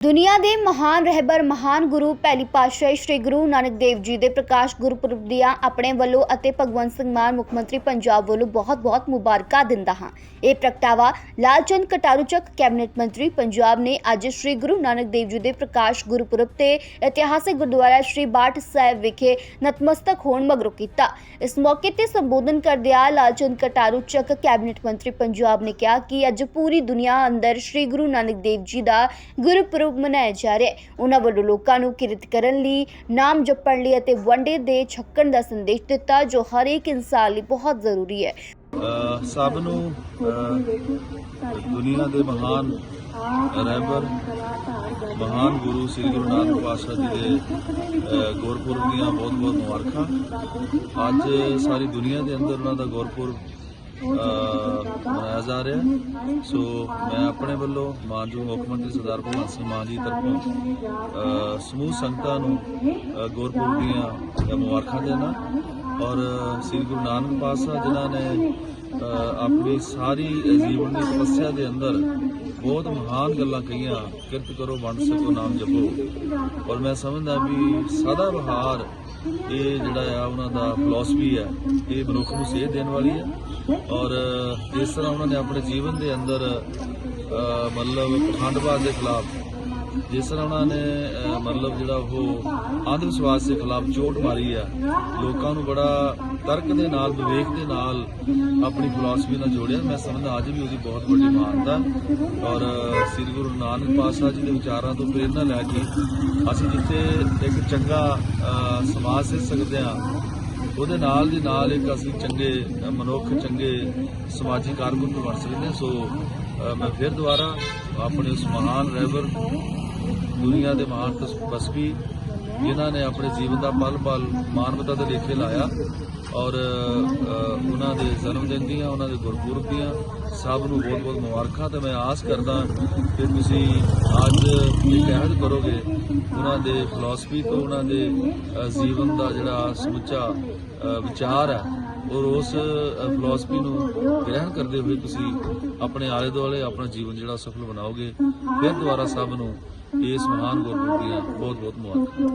ਦੁਨੀਆ ਦੇ ਮਹਾਨ ਰਹਿਬਰ, ਮਹਾਨ ਗੁਰੂ ਪਹਿਲੀ ਪਾਤਸ਼ਾਹੀ ਸ੍ਰੀ ਗੁਰੂ ਨਾਨਕ ਦੇਵ ਜੀ ਦੇ ਪ੍ਰਕਾਸ਼ ਗੁਰਪੁਰਬ ਦੀਆਂ ਆਪਣੇ ਵੱਲੋਂ ਅਤੇ ਭਗਵੰਤ ਸਿੰਘ ਮਾਨ ਮੁੱਖ ਮੰਤਰੀ ਪੰਜਾਬ ਵੱਲੋਂ ਬਹੁਤ-ਬਹੁਤ ਮੁਬਾਰਕਾਂ ਦਿੰਦਾ ਹਾਂ। ਇਹ ਪ੍ਰਗਟਾਵਾ ਲਾਲਚੰਦ ਕਟਾਰੂ ਚੱਕ ਕੈਬਨਿਟ ਮੰਤਰੀ ਪੰਜਾਬ ਨੇ ਅੱਜ ਸ੍ਰੀ ਗੁਰੂ ਨਾਨਕ ਦੇਵ ਜੀ ਦੇ ਪ੍ਰਕਾਸ਼ ਗੁਰਪੁਰਬ ਤੇ ਇਤਿਹਾਸਕ ਗੁਰਦੁਆਰਾ ਸ੍ਰੀ ਬਾਟ ਸਾਹਿਬ ਵਿਖੇ ਨਤਮਸਤਕ ਹੋਣ ਮਗਰੋਂ ਕੀਤਾ। ਇਸ ਮੌਕੇ ਤੇ ਸੰਬੋਧਨ ਕਰਦਿਆਂ ਲਾਲਚੰਦ ਕਟਾਰੂ ਚੱਕ ਕੈਬਨਿਟ ਮੰਤਰੀ ਪੰਜਾਬ ਨੇ ਕਿਹਾ ਕਿ ਅੱਜ ਪੂਰੀ ਦੁਨੀਆ ਅੰਦਰ ਸ੍ਰੀ ਗੁਰੂ ਨਾਨਕ ਦੇਵ ਜੀ ਦਾ ਗੁਰਪੁਰਬ ਮਨਾਇਆ ਜਾ ਰਿਹਾ ਹੈ। ਉਹਨਾਂ ਵੱਲੋਂ ਲੋਕਾਂ ਨੂੰ ਕਿਰਤ ਕਰਨ ਲਈ ਨਾਮ ਜਪਣ ਲਈ ਅਤੇ ਵੰਡੇ ਦੇ ਛਕਣ ਦਾ ਸੰਦੇਸ਼ ਦਿੱਤਾ, ਜੋ ਹਰ ਇਨਸਾਨ ਲਈ ਬਹੁਤ ਜ਼ਰੂਰੀ ਹੈ। ਸਭ ਨੂੰ ਦੁਨੀਆ ਦੇ ਮਹਾਨ ਰਹਿਬਰ, ਮਹਾਨ ਗੁਰੂ ਸ੍ਰੀ ਗੁਰੂ ਨਾਨਕ ਪਾਤਸ਼ਾਹ ਜੀ ਦੇ ਗੁਰਪੁਰਬ ਦੀਆਂ ਬਹੁਤ-ਬਹੁਤ ਮੁਬਾਰਕਾਂ। ਅੱਜ ਸਾਰੀ ਦੁਨੀਆ ਦੇ ਅੰਦਰ ਉਹਨਾਂ ਦਾ ਗੁਰਪੁਰਬ ਮਨਾਇਆ ਜਾ ਰਿਹਾ। ਸੋ ਮੈਂ ਆਪਣੇ ਵੱਲੋਂ ਮਾਨਯੋਗ ਮੁੱਖ ਮੰਤਰੀ ਸਰਦਾਰ ਭਗਵੰਤ ਸਿੰਘ ਮਾਨ ਜੀ ਤਰਫੋਂ ਸਮੂਹ ਸੰਗਤਾਂ ਨੂੰ, ਅਹ ਗੁਰਪੁਰਬ ਦੀਆਂ ਮੁਬਾਰਕਾਂ ਦੇਣਾ ਔਰ ਸ੍ਰੀ ਗੁਰੂ ਨਾਨਕ ਪਾਤਸ਼ਾਹ ਜਿਨ੍ਹਾਂ ਨੇ ਆਪਣੀ ਸਾਰੀ ਜੀਵਨ ਦੀ ਤਪੱਸਿਆ ਦੇ ਅੰਦਰ ਬਹੁਤ ਮਹਾਨ ਗੱਲਾਂ ਕਹੀਆਂ, ਕਿਰਤ ਕਰੋ ਵੰਡ ਸਕੋ, ਨਾਮ ਜਪੋ। ਔਰ ਮੈਂ ਸਮਝਦਾ ਵੀ ਸਦਾ ਬਹਾਰ ਇਹ ਜਿਹੜਾ ਆ, ਉਹਨਾਂ ਦਾ ਫਿਲਾਸਫੀ ਹੈ ਇਹ ਮਨੁੱਖ ਨੂੰ ਸੇਧ ਦੇਣ ਵਾਲੀ ਹੈ ਔਰ ਜਿਸ ਤਰ੍ਹਾਂ ਉਹਨਾਂ ਨੇ ਆਪਣੇ ਜੀਵਨ ਦੇ ਅੰਦਰ, ਅਹ, ਮਤਲਬ ਪਖੰਡਵਾਦ ਦੇ ਖਿਲਾਫ ਜਿਸ ਤਰ੍ਹਾਂ ਉਹਨਾਂ ਨੇ ਅਹ, ਮਤਲਬ ਜਿਹੜਾ ਉਹ ਅੰਧ ਵਿਸ਼ਵਾਸ ਦੇ ਖਿਲਾਫ ਚੋਟ ਮਾਰੀ ਆ ਲੋਕਾਂ ਨੂੰ ਬੜਾ ਤਰਕ ਦੇ ਨਾਲ ਵਿਵੇਕ ਦੇ ਨਾਲ ਆਪਣੀ ਫਿਲਾਸਫੀ ਨਾਲ ਜੋੜਿਆ। ਮੈਂ ਸਮਝਦਾ ਅੱਜ ਵੀ ਉਹਦੀ ਬਹੁਤ ਵੱਡੀ ਮਾਨਤਾ ਔਰ ਸ੍ਰੀ ਗੁਰੂ ਨਾਨਕ ਪਾਤਸ਼ਾਹ ਜੀ ਦੇ ਵਿਚਾਰਾਂ ਤੋਂ ਪ੍ਰੇਰਣਾ ਲੈ ਕੇ ਅਸੀਂ ਜਿੱਥੇ ਇੱਕ ਚੰਗਾ ਅਹ, ਸਮਾਜ ਸੇ ਸਕਦੇ ਹਾਂ ਉਹਦੇ ਨਾਲ ਦੀ ਨਾਲ ਇੱਕ ਅਸੀਂ ਚੰਗੇ ਅ, ਮਨੁੱਖ ਚੰਗੇ ਸਮਾਜਿਕ ਕਾਰਕੁਨ ਵੀ ਬਣ ਸਕਦੇ ਹਾਂ ਸੋ ਅ, ਮੈਂ ਫਿਰ ਦੁਬਾਰਾ ਆਪਣੇ ਉਸ ਮਹਾਨ ਰਹਿਬਰ ਦੁਨੀਆ ਦੇ ਮਹਾਨ ਤਸਬੀ ਜਿਨ੍ਹਾਂ ਨੇ ਆਪਣੇ ਜੀਵਨ ਦਾ ਪਲ ਪਲ ਮਾਨਵਤਾ ਦੇ ਲੇਖੇ ਲਾਇਆ ਔਰ ਉਹਨਾਂ ਦੇ ਜਨਮ ਦਿਨ ਦੀਆਂ, ਉਹਨਾਂ ਦੇ ਗੁਰਪੁਰਬ ਦੀਆਂ ਸਭ ਨੂੰ ਬਹੁਤ ਬਹੁਤ ਮੁਬਾਰਕਾਂ ਤੇ ਮੈਂ ਆਸ ਕਰਦਾ ਕਿ ਤੁਸੀਂ ਅੱਜ ਇਹ ਅਹਿਦ ਕਰੋਗੇ ਉਹਨਾਂ ਦੇ ਫਿਲਾਸਫੀ ਤੋਂ, ਉਹਨਾਂ ਦੇ ਜੀਵਨ ਦਾ ਜਿਹੜਾ ਸਮੁੱਚਾ ਵਿਚਾਰ ਹੈ, ਔਰ ਉਸ ਫਿਲਾਸਫੀ ਨੂੰ ਗ੍ਰਹਿਣ ਕਰਦੇ ਹੋਏ ਤੁਸੀਂ ਆਪਣੇ ਆਲੇ ਦੁਆਲੇ ਆਪਣਾ ਜੀਵਨ ਜਿਹੜਾ ਸਫਲ ਬਣਾਓਗੇ, ਫਿਰ ਦੁਬਾਰਾ ਸਭ ਨੂੰ ਇਸ ਮਹਾਨ ਗੁਰਪੁਰਬ ਦੀਆਂ ਬਹੁਤ ਬਹੁਤ ਮੁਬਾਰਕਾਂ।